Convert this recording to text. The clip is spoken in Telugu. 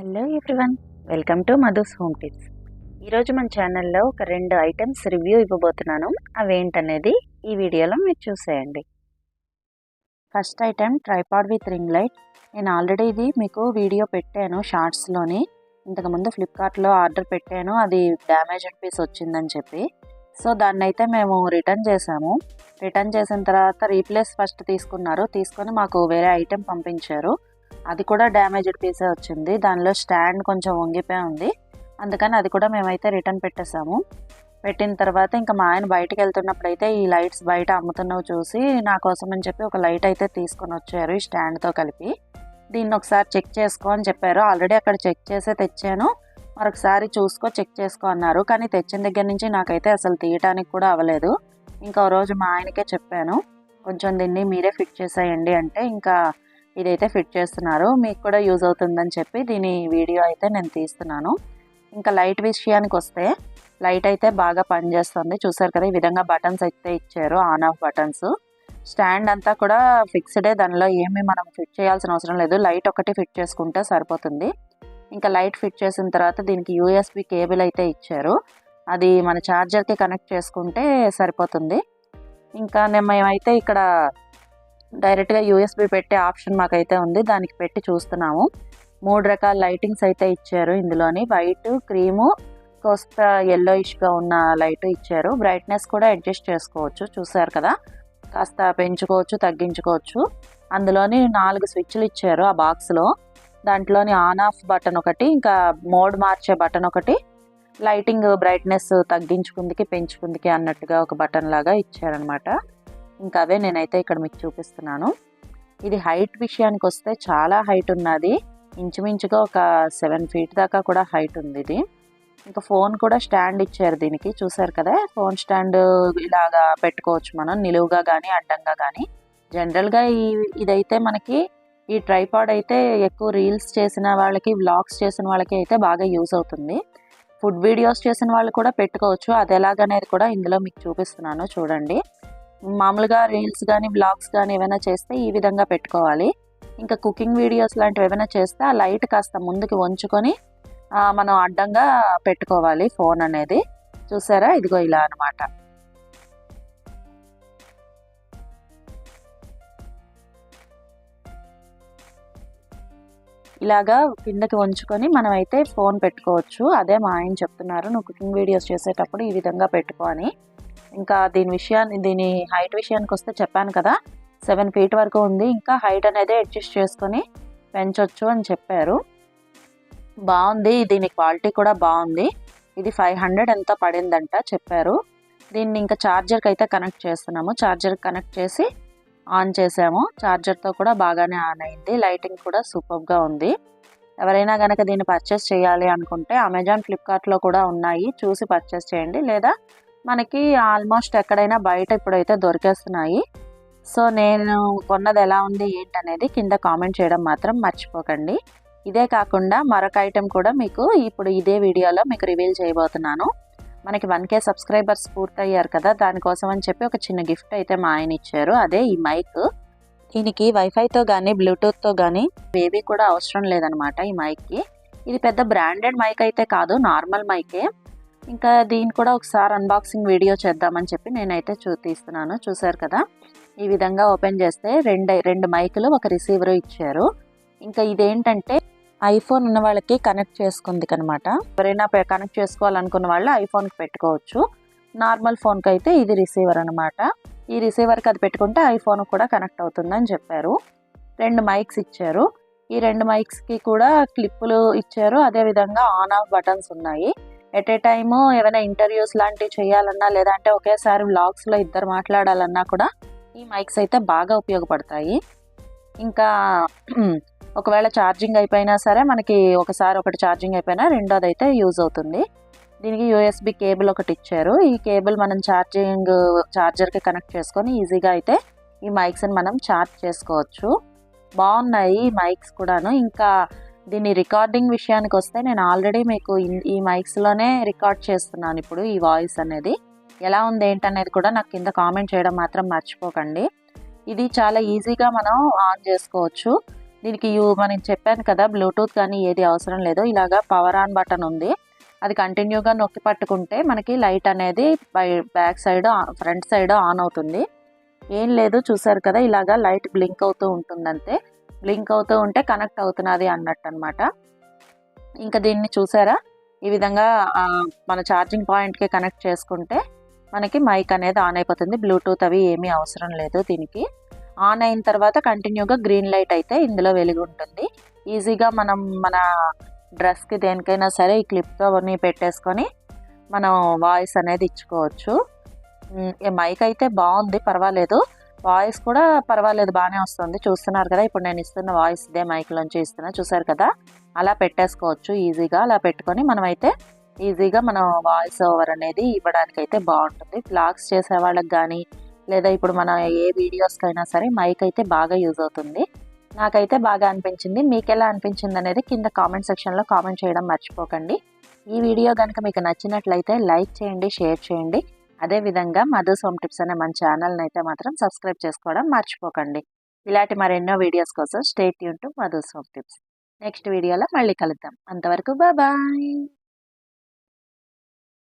Hello everyone welcome to Madhu's home tips ఈరోజు మన ఛానల్లో ఒక రెండు ఐటమ్స్ రివ్యూ ఇవ్వబోతున్నాను. అవేంటనేది ఈ వీడియోలో మీరు చూసేయండి. First item tripod with ring light నేను ఆల్రెడీ ఇది మీకు వీడియో పెట్టాను షార్ట్స్లోని ఇంతకుముందు ఫ్లిప్కార్ట్లో ఆర్డర్ పెట్టాను. అది డ్యామేజ్డ్ పీస్ వచ్చిందని చెప్పి. సో దాన్ని అయితే మేము రిటర్న్ చేసాము. రిటర్న్ చేసిన తర్వాత రీప్లేస్ ఫస్ట్ తీసుకున్నారు. తీసుకొని మాకు వేరే ఐటెం పంపించారు. అది కూడా డ్యామేజ్డ్ పీసే వచ్చింది. దానిలో స్టాండ్ కొంచెం వంగిపోయి ఉంది. అందుకని అది కూడా మేమైతే రిటర్న్ పెట్టేసాము పెట్టిన తర్వాత ఇంకా మా ఆయన బయటకు వెళ్తున్నప్పుడు అయితే ఈ లైట్స్ బయట అమ్ముతున్నవి చూసి నా కోసం అని చెప్పి ఒక లైట్ అయితే తీసుకొని వచ్చారు ఈ స్టాండ్తో కలిపి. దీన్ని ఒకసారి చెక్ చేసుకో అని చెప్పారు. ఆల్రెడీ అక్కడ చెక్ చేసే తెచ్చాను. మరొకసారి చూసుకో చెక్ చేసుకో అన్నారు. కానీ తెచ్చిన దగ్గర నుంచి నాకైతే అసలు తీయటానికి కూడా అవ్వలేదు. ఇంకా రోజు మా ఆయనకే చెప్పాను. కొంచెం దీన్ని మీరే ఫిట్ చేసేయండి అంటే ఇంకా ఇదైతే ఫిట్ చేస్తున్నారు. మీకు కూడా యూజ్ అవుతుందని చెప్పి దీని వీడియో అయితే నేను తీస్తున్నాను. ఇంకా లైట్ విషయానికి వస్తే లైట్ అయితే బాగా పనిచేస్తుంది. చూసారు కదా ఈ విధంగా బటన్స్ అయితే ఇచ్చారు ఆన్ ఆఫ్ బటన్స్. స్టాండ్ అంతా కూడా ఫిక్స్డే దానిలో ఏమీ మనం ఫిట్ చేయాల్సిన అవసరం లేదు. లైట్ ఒకటి ఫిట్ చేసుకుంటే సరిపోతుంది. ఇంకా లైట్ ఫిట్ చేసిన తర్వాత దీనికి యూఎస్బి కేబుల్ అయితే ఇచ్చారు. అది మన ఛార్జర్కి కనెక్ట్ చేసుకుంటే సరిపోతుంది. ఇంకా నేను మేమైతే ఇక్కడ డైరెక్ట్గా యూఎస్బి పెట్టే ఆప్షన్ మాకైతే ఉంది. దానికి పెట్టి చూస్తున్నాము. మూడు రకాల లైటింగ్స్ అయితే ఇచ్చారు ఇందులోని. వైట్ క్రీము కోస్త ఎల్లోయిష్గా ఉన్న లైట్ ఇచ్చారు. బ్రైట్నెస్ కూడా అడ్జస్ట్ చేసుకోవచ్చు. చూసారు కదా? కాస్త పెంచుకోవచ్చు తగ్గించుకోవచ్చు. అందులోని నాలుగు స్విచ్లు ఇచ్చారు ఆ బాక్స్లో దాంట్లోని ఆన్ ఆఫ్ బటన్ ఒకటి ఇంకా మోడ్ మార్చే బటన్ ఒకటి. లైటింగ్ బ్రైట్నెస్ తగ్గించుకుందికి పెంచుకుందికి అన్నట్టుగా ఒక బటన్ లాగా ఇచ్చారనమాట ఇంకా అవే నేనైతే ఇక్కడ మీకు చూపిస్తున్నాను. ఇది హైట్ విషయానికి వస్తే చాలా హైట్ ఉన్నది. ఇంచుమించుగా ఒక సెవెన్ ఫీట్ దాకా కూడా హైట్ ఉంది ఇది ఇంకా ఫోన్ కూడా స్టాండ్ ఇచ్చారు దీనికి. చూసారు కదా? ఫోన్ స్టాండ్ ఇలాగా పెట్టుకోవచ్చు మనం నిలువుగా కానీ అడ్డంగా కానీ జనరల్గా ఈ ఇదైతే మనకి ఈ ట్రైపాడ్ అయితే ఎక్కువ రీల్స్ చేసిన వాళ్ళకి వ్లాగ్స్ చేసిన వాళ్ళకి అయితే బాగా యూజ్ అవుతుంది. ఫుడ్ వీడియోస్ చేసిన వాళ్ళు కూడా పెట్టుకోవచ్చు. అది ఎలాగనేది కూడా ఇందులో మీకు చూపిస్తున్నాను. చూడండి. మామూలుగా రీల్స్ కానీ బ్లాగ్స్ కానీ ఏమైనా చేస్తే ఈ విధంగా పెట్టుకోవాలి. ఇంకా కుకింగ్ వీడియోస్ లాంటివి ఏమైనా చేస్తే ఆ లైట్ కాస్త ముందుకు వంచుకొని మనం అడ్డంగా పెట్టుకోవాలి ఫోన్ అనేది. చూసారా? ఇదిగో ఇలా అనమాట ఇలాగా కిందకి వంచుకొని మనం అయితే ఫోన్ పెట్టుకోవచ్చు. అదే మా ఆయన చెప్తున్నారు నువ్వు కుకింగ్ వీడియోస్ చేసేటప్పుడు ఈ విధంగా పెట్టుకో అని. ఇంకా దీని విషయాన్ని దీని హైట్ విషయానికి వస్తే చెప్పాను కదా సెవెన్ ఫీట్ వరకు ఉంది. ఇంకా హైట్ అనేది అడ్జస్ట్ చేసుకొని పెంచవచ్చు అని చెప్పారు. బాగుంది. దీని క్వాలిటీ కూడా బాగుంది. ఇది ఫైవ్ హండ్రెడ్ ఎంతో పడిందంట చెప్పారు. దీన్ని ఇంకా ఛార్జర్కి అయితే కనెక్ట్ చేస్తున్నాము. ఛార్జర్ కనెక్ట్ చేసి ఆన్ చేసాము. ఛార్జర్తో కూడా బాగానే ఆన్ అయింది. లైటింగ్ కూడా సూపర్గా ఉంది. ఎవరైనా కనుక దీన్ని పర్చేస్ చేయాలి అనుకుంటే అమెజాన్ ఫ్లిప్కార్ట్లో కూడా ఉన్నాయి. చూసి పర్చేస్ చేయండి. లేదా మనకి ఆల్మోస్ట్ ఎక్కడైనా బయట ఇప్పుడైతే దొరికేస్తున్నాయి. సో నేను కొన్నది ఎలా ఉంది ఏంటనేది కింద కామెంట్ చేయడం మాత్రం మర్చిపోకండి. ఇదే కాకుండా మరొక ఐటెం కూడా మీకు ఇప్పుడు ఇదే వీడియోలో మీకు రివీల్ చేయబోతున్నాను. మనకి వన్ కే సబ్స్క్రైబర్స్ పూర్తయ్యారు కదా దానికోసం అని చెప్పి ఒక చిన్న గిఫ్ట్ అయితే మా ఆయన ఇచ్చారు. అదే ఈ మైక్. దీనికి వైఫైతో కానీ బ్లూటూత్తో కానీ ఏవి కూడా అవసరం లేదనమాట ఈ మైక్కి. ఇది పెద్ద బ్రాండెడ్ మైక్ అయితే కాదు నార్మల్ మైకే. ఇంకా దీన్ని కూడా ఒకసారి అన్బాక్సింగ్ వీడియో చేద్దామని చెప్పి నేనైతే చూ తీస్తున్నాను. చూసారు కదా? ఈ విధంగా ఓపెన్ చేస్తే రెండు రెండు మైకులు ఒక రిసీవరు ఇచ్చారు. ఇంకా ఇదేంటంటే ఐఫోన్ ఉన్న వాళ్ళకి కనెక్ట్ చేసుకుంది కనమాట. ఎవరైనా కనెక్ట్ చేసుకోవాలనుకున్న వాళ్ళు ఐఫోన్కి పెట్టుకోవచ్చు. నార్మల్ ఫోన్కి అయితే ఇది రిసీవర్ అనమాట ఈ రిసీవర్కి అది పెట్టుకుంటే ఐఫోన్ కూడా కనెక్ట్ అవుతుందని చెప్పారు. రెండు మైక్స్ ఇచ్చారు. ఈ రెండు మైక్స్కి కూడా క్లిప్పులు ఇచ్చారు. అదేవిధంగా ఆన్ ఆఫ్ బటన్స్ ఉన్నాయి. ఎట్ ఏ టైము ఏమైనా ఇంటర్వ్యూస్ లాంటివి చేయాలన్నా లేదంటే ఒకేసారి వ్లాగ్స్లో ఇద్దరు మాట్లాడాలన్నా కూడా ఈ మైక్స్ అయితే బాగా ఉపయోగపడతాయి. ఇంకా ఒకవేళ ఛార్జింగ్ అయిపోయినా సరే మనకి ఒకసారి ఒకటి ఛార్జింగ్ అయిపోయినా రెండోది అయితే యూజ్ అవుతుంది. దీనికి యూఎస్బి కేబుల్ ఒకటి ఇచ్చారు. ఈ కేబుల్ మనం ఛార్జింగ్ ఛార్జర్కి కనెక్ట్ చేసుకొని ఈజీగా అయితే ఈ మైక్స్ని మనం ఛార్జ్ చేసుకోవచ్చు. బాగున్నాయి ఈ మైక్స్ కూడాను. ఇంకా దీని రికార్డింగ్ విషయానికి వస్తే నేను ఆల్రెడీ మీకు ఈ మైక్స్లోనే రికార్డ్ చేస్తున్నాను ఇప్పుడు ఈ వాయిస్ అనేది. ఎలా ఉంది ఏంటనేది కూడా నాకు కింద కామెంట్ చేయడం మాత్రం మర్చిపోకండి. ఇది చాలా ఈజీగా మనం ఆన్ చేసుకోవచ్చు. దీనికి యూ మనం చెప్పాను కదా బ్లూటూత్ కానీ ఏది అవసరం లేదు. ఇలాగా పవర్ ఆన్ బటన్ ఉంది. అది కంటిన్యూగా నొక్కి పట్టుకుంటే మనకి లైట్ అనేది by back side front side on అవుతుంది. ఏం లేదు చూసారు కదా ఇలాగా లైట్ బ్లింక్ అవుతూ ఉంటుంది అంతే బ్లింక్ అవుతూ ఉంటే కనెక్ట్ అవుతున్నది అన్నట్టు అనమాట ఇంకా దీన్ని చూసారా? ఈ విధంగా మన ఛార్జింగ్ పాయింట్కి కనెక్ట్ చేసుకుంటే మనకి మైక్ అనేది ఆన్ అయిపోతుంది. బ్లూటూత్ అవి ఏమీ అవసరం లేదు దీనికి. ఆన్ అయిన తర్వాత కంటిన్యూగా గ్రీన్ లైట్ అయితే ఇందులో వెలిగి ఉంటుంది. ఈజీగా మనం మన డ్రెస్కి దేనికైనా సరే ఈ క్లిప్తో అవన్నీ పెట్టేసుకొని మనం వాయిస్ అనేది ఇచ్చుకోవచ్చు. మైక్ అయితే బాగుంది పర్వాలేదు. వాయిస్ కూడా పర్వాలేదు బాగానే వస్తుంది. చూస్తున్నారు కదా ఇప్పుడు నేను ఇస్తున్న వాయిస్ ఇదే మైక్లోంచి ఇస్తున్నా. చూసారు కదా? అలా పెట్టేసుకోవచ్చు ఈజీగా అలా పెట్టుకొని మనమైతే ఈజీగా మనం వాయిస్ ఓవర్ అనేది ఇవ్వడానికి అయితే బాగుంటుంది. బ్లాగ్స్ చేసే వాళ్ళకి కానీ లేదా ఇప్పుడు మన ఏ వీడియోస్కైనా సరే మైక్ అయితే బాగా యూజ్ అవుతుంది. నాకైతే బాగా అనిపించింది. మీకు ఎలా అనిపించింది అనేది కింద కామెంట్ సెక్షన్లో కామెంట్ చేయడం మర్చిపోకండి. ఈ వీడియో కనుక మీకు నచ్చినట్లయితే లైక్ చేయండి షేర్ చేయండి. అదేవిధంగా మధు సోమ్ టిప్స్ అనే మన ఛానల్ని అయితే మాత్రం సబ్స్క్రైబ్ చేసుకోవడం మర్చిపోకండి. ఇలాంటి మరెన్నో వీడియోస్ కోసం stay Yoon to Madhu's home tips. Next వీడియోలో మళ్ళీ కలుద్దాం. అంతవరకు బాయ్